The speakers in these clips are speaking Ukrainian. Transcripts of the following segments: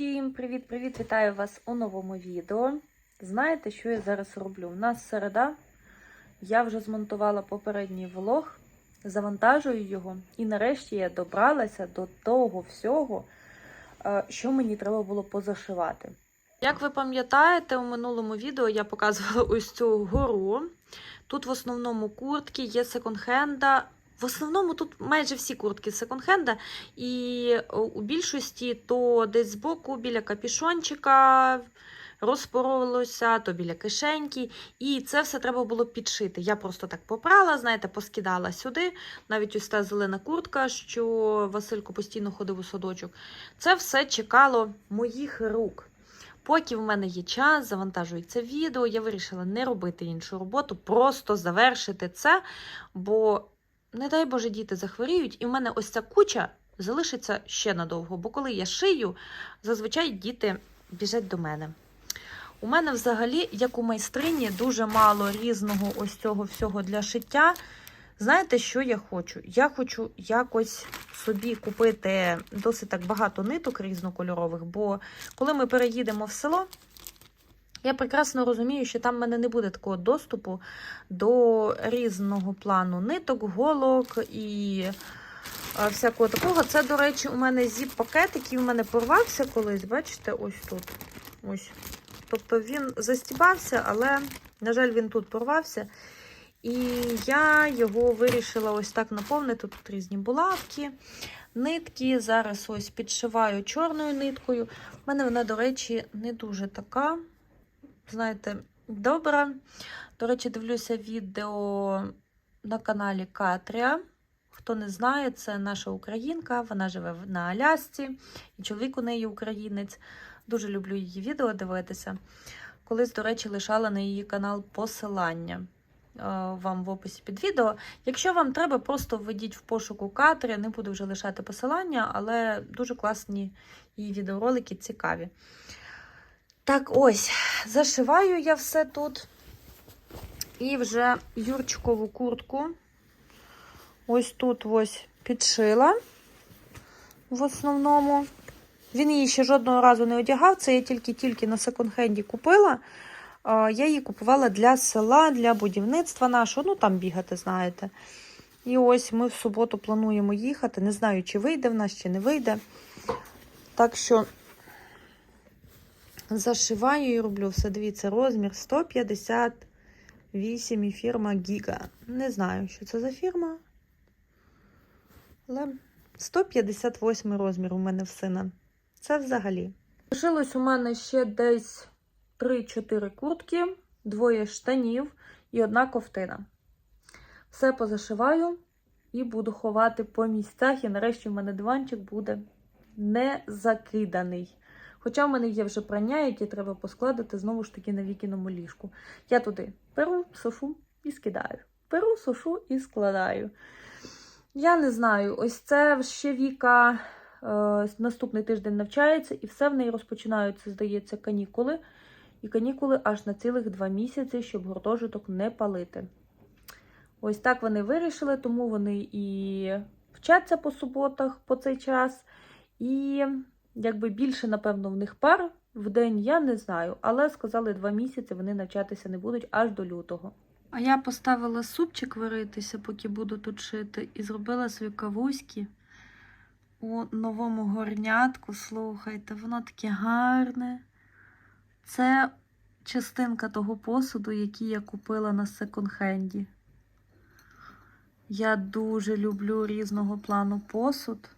Всім привіт-привіт! Вітаю вас у новому відео. Знаєте, що я зараз роблю? У нас середа. Я вже змонтувала попередній влог, завантажую його, і нарешті я добралася до того всього, е, що мені треба було позашивати. Як ви пам'ятаєте, у минулому відео я показувала ось цю гору. Тут в основному куртки є секонд-хенда. В основному тут майже всі куртки секонд-хенда, і у більшості то десь збоку біля капішончика розпоролося, то біля кишеньки. І це все треба було підшити. Я просто так попрала, знаєте, поскидала сюди. Навіть ось та зелена куртка, що Василько постійно ходив у садочок. Це все чекало моїх рук. Поки в мене є час, завантажується відео, я вирішила не робити іншу роботу, просто завершити це, бо, не дай Боже, діти захворіють, і в мене ось ця куча залишиться ще надовго. Бо коли я шию, зазвичай діти біжать до мене. У мене взагалі, як у майстрині, дуже мало різного ось цього всього для шиття. Знаєте, що я хочу? Я хочу якось собі купити досить так багато ниток різнокольорових, бо коли ми переїдемо в село, я прекрасно розумію, що там в мене не буде такого доступу до різного плану ниток, голок і всякого такого. Це, до речі, у мене зіп-пакет, який у мене порвався колись. Бачите, ось тут. Ось. Тобто він застібався, але, на жаль, він тут порвався. І я його вирішила ось так наповнити. Тут різні булавки, нитки. Зараз ось підшиваю чорною ниткою. У мене вона, до речі, не дуже така, знаєте, добра. До речі, дивлюся відео на каналі Катрія. Хто не знає, це наша українка, вона живе на Алясці, і чоловік у неї українець. Дуже люблю її відео дивитися. Колись, до речі, лишала на її канал посилання вам в описі під відео. Якщо вам треба, просто введіть в пошуку Катрі, не буду вже лишати посилання, але дуже класні її відеоролики, цікаві. Так, ось, зашиваю я все тут. І вже Юрчикову куртку. Ось тут ось підшила в основному. Він її ще жодного разу не одягав, це я тільки-тільки на секонд-хенді купила. Я її купувала для села, для будівництва нашого, ну там бігати, знаєте. І ось ми в суботу плануємо їхати. Не знаю, чи вийде в нас, чи не вийде. Так що зашиваю і роблю все. Дивіться, розмір 158 і фірма Giga. Не знаю, що це за фірма. Але 158 розмір у мене в сина. Це взагалі. Лишилось у мене ще десь 3-4 куртки, двоє штанів і одна ковтина. Все позашиваю і буду ховати по місцях. І нарешті в мене диванчик буде не закиданий. Хоча в мене є вже прання, які треба поскладати знову ж таки на вікіному ліжку. Я туди беру, сушу і скидаю. Беру, сушу і складаю. Я не знаю, ось це ще Віка е, наступний тиждень навчається, і все в неї розпочинаються, здається, канікули. І канікули аж на цілих два місяці, щоб гуртожиток не палити. Ось так вони вирішили, тому вони і вчаться по суботах по цей час. І якби більше, напевно, в них пар в день, я не знаю. Але сказали, два місяці вони навчатися не будуть аж до лютого. А я поставила супчик варитися, поки буду тут шити, і зробила свої кавуськи у новому горнятку. Слухайте, воно таке гарне. Це частинка того посуду, який я купила на секонд-хенді. Я дуже люблю різного плану посуд,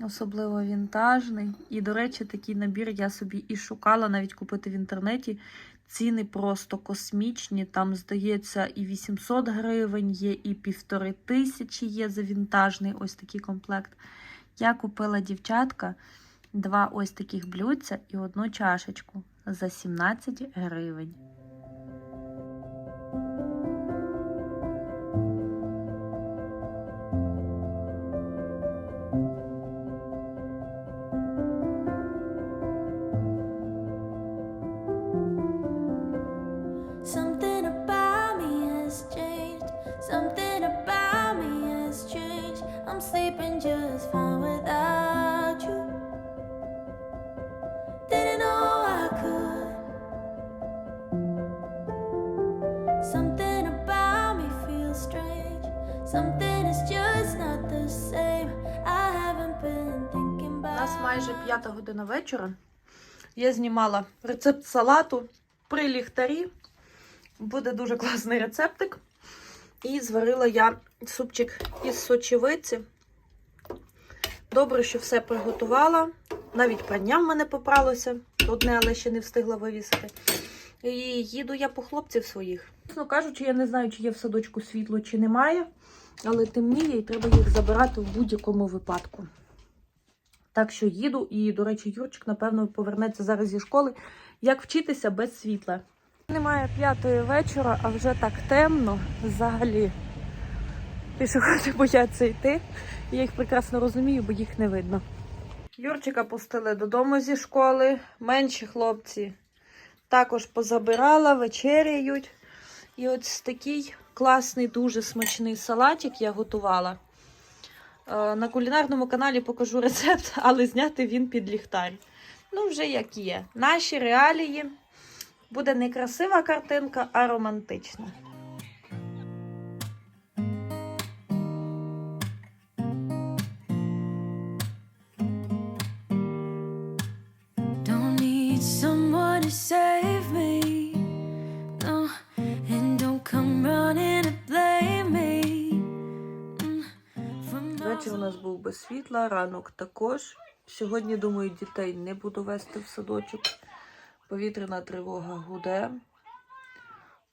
особливо вінтажний. І, до речі, такий набір я собі і шукала навіть купити в інтернеті. Ціни просто космічні. Там, здається, і 800 гривень є, і півтори тисячі є за вінтажний ось такий комплект. Я купила дівчатка два ось таких блюдця і одну чашечку за 17 гривень. Година вечора. Я знімала рецепт салату при ліхтарі. Буде дуже класний рецептик. І зварила я супчик із сочевиці. Добре, що все приготувала. Навіть прання в мене попралося. Одне, але ще не встигла вивісити. І їду я по хлопців своїх. Чесно кажучи, я не знаю, чи є в садочку світло, чи немає, але темніє і треба їх забирати в будь-якому випадку. Так що їду, і, до речі, Юрчик, напевно, повернеться зараз зі школи. Як вчитися без світла? Немає п'ятої вечора, а вже так темно взагалі. Пішоходи бояться йти. Я їх прекрасно розумію, бо їх не видно. Юрчика пустили додому зі школи. Менші хлопці також позабирала, вечеряють. І ось такий класний, дуже смачний салатик я готувала. Е, На кулінарному каналі покажу рецепт, але зняти він під ліхтар. Ну, вже як є. Наші реалії. Буде не красива картинка, а романтична. Don't need someone to save нас був без світла, ранок також. Сьогодні, думаю, дітей не буду вести в садочок. Повітряна тривога гуде.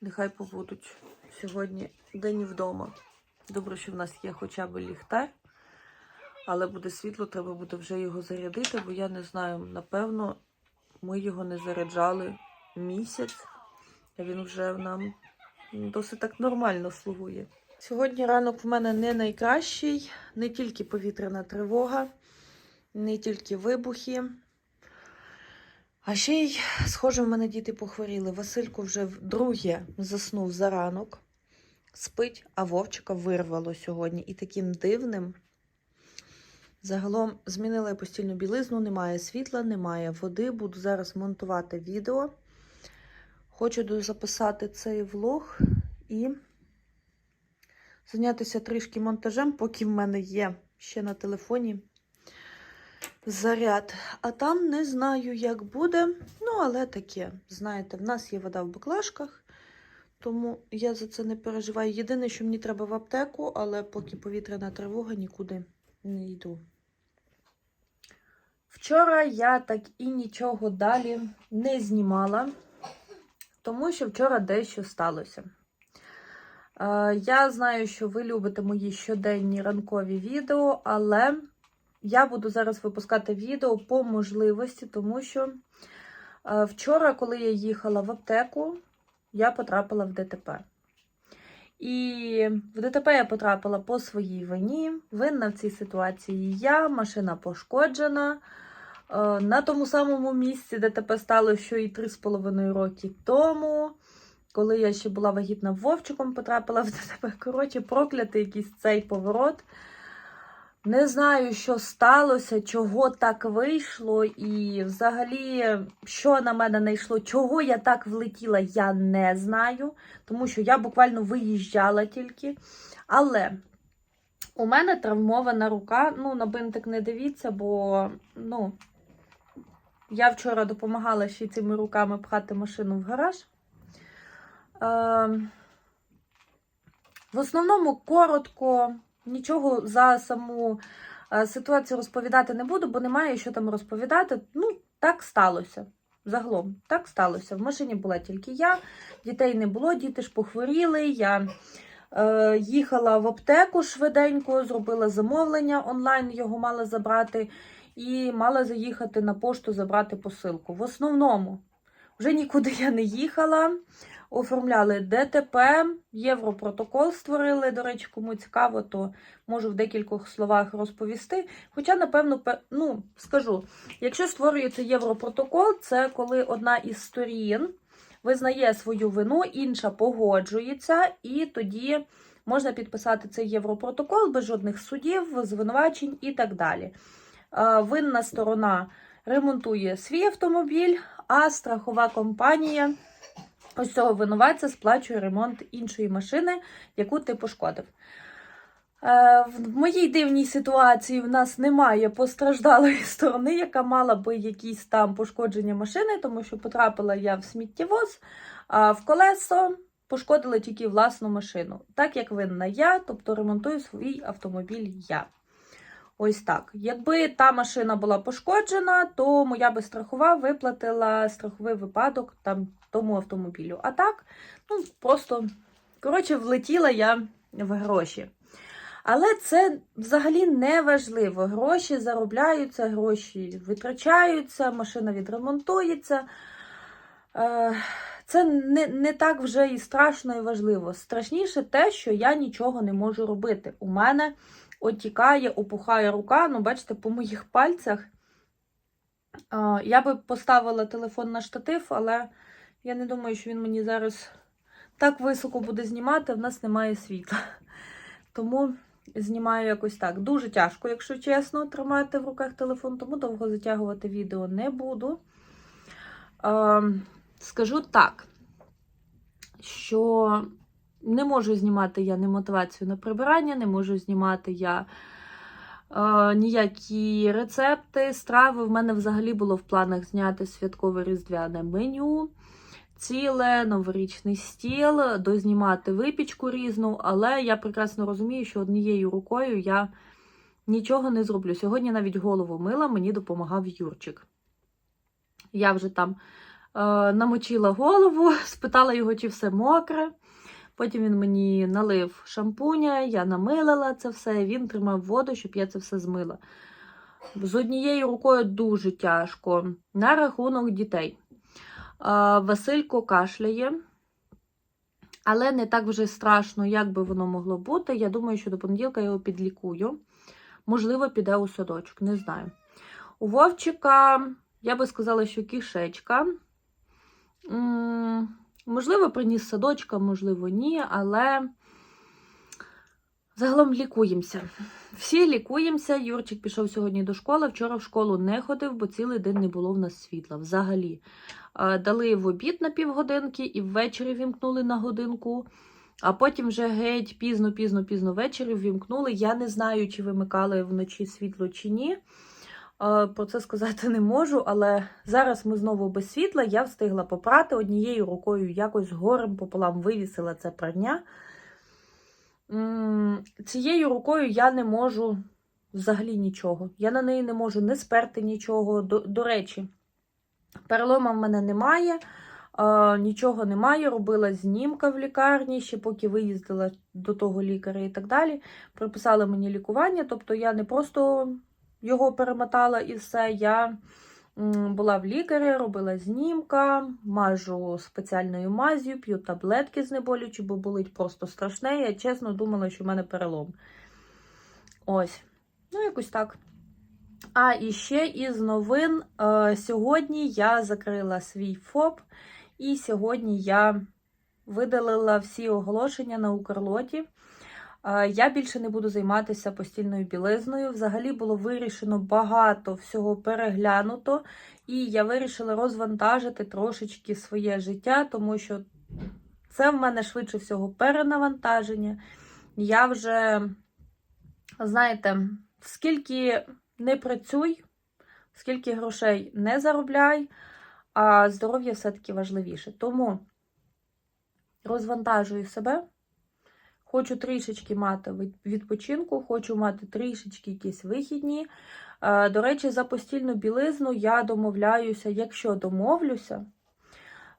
Нехай побудуть сьогодні день вдома. Добре, що в нас є хоча б ліхтар, але буде світло, треба буде вже його зарядити, бо я не знаю, напевно, ми його не заряджали місяць, а він вже нам досить так нормально слугує. Сьогодні ранок в мене не найкращий, не тільки повітряна тривога, не тільки вибухи. А ще й, схоже, в мене діти похворіли. Василько вже вдруге заснув за ранок, спить, а Вовчика вирвало сьогодні. І таким дивним. Загалом змінила я постільну білизну, немає світла, немає води. Буду зараз монтувати відео. Хочу записати цей влог і зайнятися трішки монтажем, поки в мене є ще на телефоні заряд. А там не знаю, як буде. Ну, але таке. Знаєте, в нас є вода в баклажках, тому я за це не переживаю. Єдине, що мені треба в аптеку, але поки повітряна тривога, нікуди не йду. Вчора я так і нічого далі не знімала, тому що вчора дещо сталося. Е, Я знаю, що ви любите мої щоденні ранкові відео, але я буду зараз випускати відео по можливості, тому що е, вчора, коли я їхала в аптеку, я потрапила в ДТП. І в ДТП я потрапила по своїй вині. Винна в цій ситуації я, машина пошкоджена. Е, На тому самому місці ДТП стало, що і 3,5 роки тому. Коли я ще була вагітна Вовчиком, потрапила в ДТП. Коротше, проклятий якийсь цей поворот. Не знаю, що сталося, чого так вийшло, і взагалі, що на мене не йшло, чого я так влетіла, я не знаю, тому що я буквально виїжджала тільки. Але у мене травмована рука. Ну, на бинтик не дивіться, бо ну, я вчора допомагала ще цими руками пхати машину в гараж. Е, в основному коротко, нічого за саму е, ситуацію розповідати не буду, бо немає що там розповідати. Ну, так сталося. Загалом, так сталося. В машині була тільки я, дітей не було, діти ж похворіли. Я е, їхала в аптеку швиденько, зробила замовлення онлайн, його мала забрати, і мала заїхати на пошту забрати посилку. В основному, вже нікуди я не їхала оформляли ДТП, Європротокол створили. До речі, кому цікаво, то можу в декількох словах розповісти. Хоча, напевно, ну, скажу, якщо створюється Європротокол, це коли одна із сторін визнає свою вину, інша погоджується, і тоді можна підписати цей Європротокол без жодних судів, звинувачень і так далі. Е, Винна сторона ремонтує свій автомобіль, а страхова компанія ось цього винуватця сплачує ремонт іншої машини, яку ти пошкодив. Е, В моїй дивній ситуації в нас немає постраждалої сторони, яка мала би якісь там пошкодження машини, тому що потрапила я в сміттєвоз, а в колесо пошкодила тільки власну машину. Так як винна я, тобто ремонтую свій автомобіль я. Ось так. Якби та машина була пошкоджена, то моя би страхова виплатила страховий випадок там тому автомобілю. А так, ну просто коротше, влетіла я в гроші. Але це взагалі не важливо. Гроші заробляються, гроші витрачаються, машина відремонтується. Е, Це не, не так вже і страшно і важливо. Страшніше те, що я нічого не можу робити. У мене отікає, опухає рука. Ну, бачите, по моїх пальцях. Я би поставила телефон на штатив, але я не думаю, що він мені зараз так високо буде знімати. В нас немає світла. Тому знімаю якось так. Дуже тяжко, якщо чесно, тримати в руках телефон, тому довго затягувати відео не буду. Скажу так, що не можу знімати я не мотивацію на прибирання, не можу знімати я е, ніякі рецепти, страви. В мене взагалі було в планах зняти святкове різдвяне меню. Ціле, новорічний стіл, дознімати випічку різну, але я прекрасно розумію, що однією рукою я нічого не зроблю. Сьогодні навіть голову мила, мені допомагав Юрчик. Я вже там е, намочила голову, спитала його, чи все мокре. Потім він мені налив шампуня, я намилила це все, він тримав воду, щоб я це все змила. З однією рукою дуже тяжко. На рахунок дітей. Василько кашляє, але не так вже страшно, як би воно могло бути. Я думаю, що до понеділка його підлікую. Можливо, піде у садочок, не знаю. У Вовчика, я би сказала, що кишечка. Можливо, приніс садочка, можливо, ні, але загалом лікуємося. Всі лікуємося. Юрчик пішов сьогодні до школи. Вчора в школу не ходив, бо цілий день не було в нас світла. Взагалі. Дали в обід на півгодинки і ввечері вімкнули на годинку. А потім вже геть пізно, пізно, пізно ввечері ввімкнули. Я не знаю, чи вимикали вночі світло чи ні. Е, Про це сказати не можу, але зараз ми знову без світла. Я встигла попрати однією рукою, якось горем пополам вивісила це прання. Цією рукою я не можу взагалі нічого. Я на неї не можу не сперти нічого. До, до речі, перелома в мене немає, е, нічого немає. Робила знімка в лікарні, ще поки виїздила до того лікаря і так далі. Приписали мені лікування, тобто я не просто його перемотала і все. Я була в лікарі, робила знімка, мажу спеціальною мазю, п'ю таблетки знеболючі, бо болить просто страшне. Я чесно думала, що в мене перелом. Ось. Ну, якось так. А і ще із новин. Е, сьогодні я закрила свій ФОП, і сьогодні я видалила всі оголошення на Укрлоті. Е, Я більше не буду займатися постільною білизною. Взагалі було вирішено багато всього переглянуто, і я вирішила розвантажити трошечки своє життя, тому що це в мене швидше всього перенавантаження. Я вже, знаєте, скільки не працюй, скільки грошей не заробляй, а здоров'я все-таки важливіше. Тому розвантажую себе. Хочу трішечки мати відпочинку, хочу мати трішечки якісь вихідні. Е, До речі, за постільну білизну я домовляюся, якщо домовлюся,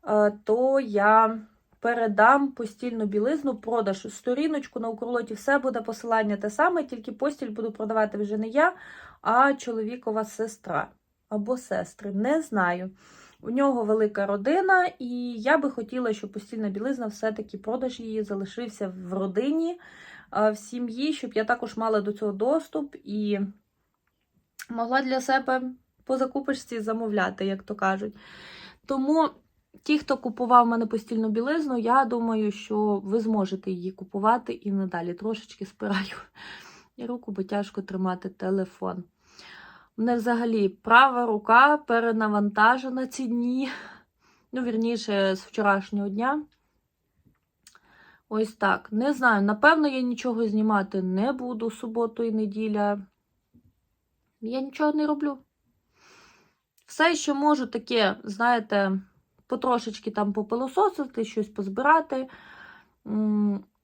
е, то я передам постільну білизну, продаж сторіночку на Укрлоті, все буде посилання те саме, тільки постіль буду продавати вже не я, а чоловікова сестра або сестри. Не знаю. У нього велика родина, і я би хотіла, щоб постільна білизна все-таки продаж її залишився в родині, в сім'ї, щоб я також мала до цього доступ і могла для себе по закупочці замовляти, як то кажуть. Тому ті, хто купував в мене постільну білизну, я думаю, що ви зможете її купувати і надалі. Трошечки спираю руку, бо тяжко тримати телефон. У мене взагалі права рука перенавантажена ці дні. Ну, вірніше, з вчорашнього дня. Ось так. Не знаю, напевно, я нічого знімати не буду суботу і неділя. Я нічого не роблю. Все, що можу, таке, знаєте, потрошечки там попилососити, щось позбирати.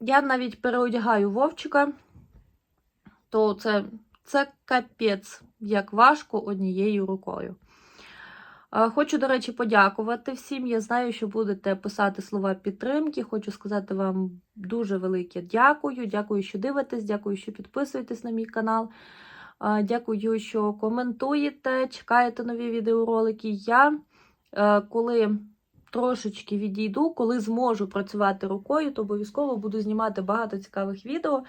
Я навіть переодягаю вовчика, то це, це капець, як важко однією рукою. Е, Хочу, до речі, подякувати всім. Я знаю, що будете писати слова підтримки. Хочу сказати вам дуже велике дякую. Дякую, що дивитесь, дякую, що підписуєтесь на мій канал. Е, Дякую, що коментуєте, чекаєте нові відеоролики. Я е, коли трошечки відійду, коли зможу працювати рукою, то обов'язково буду знімати багато цікавих відео.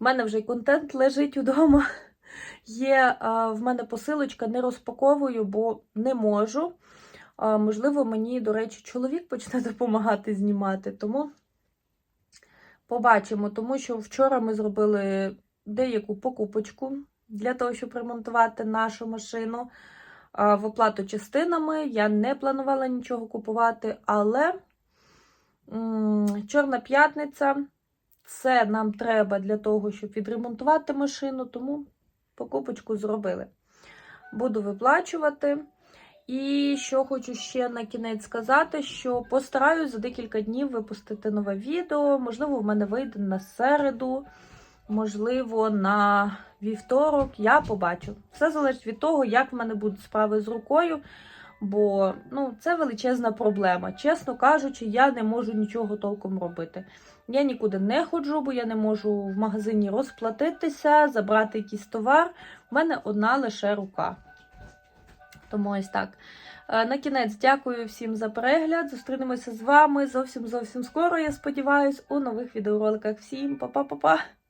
У мене вже й контент лежить удома. Є в мене посилочка, не розпаковую, бо не можу. Можливо, мені, до речі, чоловік почне допомагати знімати. Тому побачимо, тому що вчора ми зробили деяку покупочку для того, щоб ремонтувати нашу машину в оплату частинами. Я не планувала нічого купувати, але Чорна п'ятниця. Це нам треба для того, щоб відремонтувати машину, тому покупочку зробили. Буду виплачувати. І що хочу ще на кінець сказати, що постараюсь за декілька днів випустити нове відео. Можливо, в мене вийде на середу, можливо, на вівторок. Я побачу. Все залежить від того, як в мене будуть справи з рукою. Бо ну, це величезна проблема. Чесно кажучи, я не можу нічого толком робити. Я нікуди не ходжу, бо я не можу в магазині розплатитися, забрати якийсь товар. У мене одна лише рука. Тому ось так. Е, На кінець дякую всім за перегляд. Зустрінемося з вами зовсім зовсім скоро. Я сподіваюся, у нових відеороликах. Всім па-па-па-па!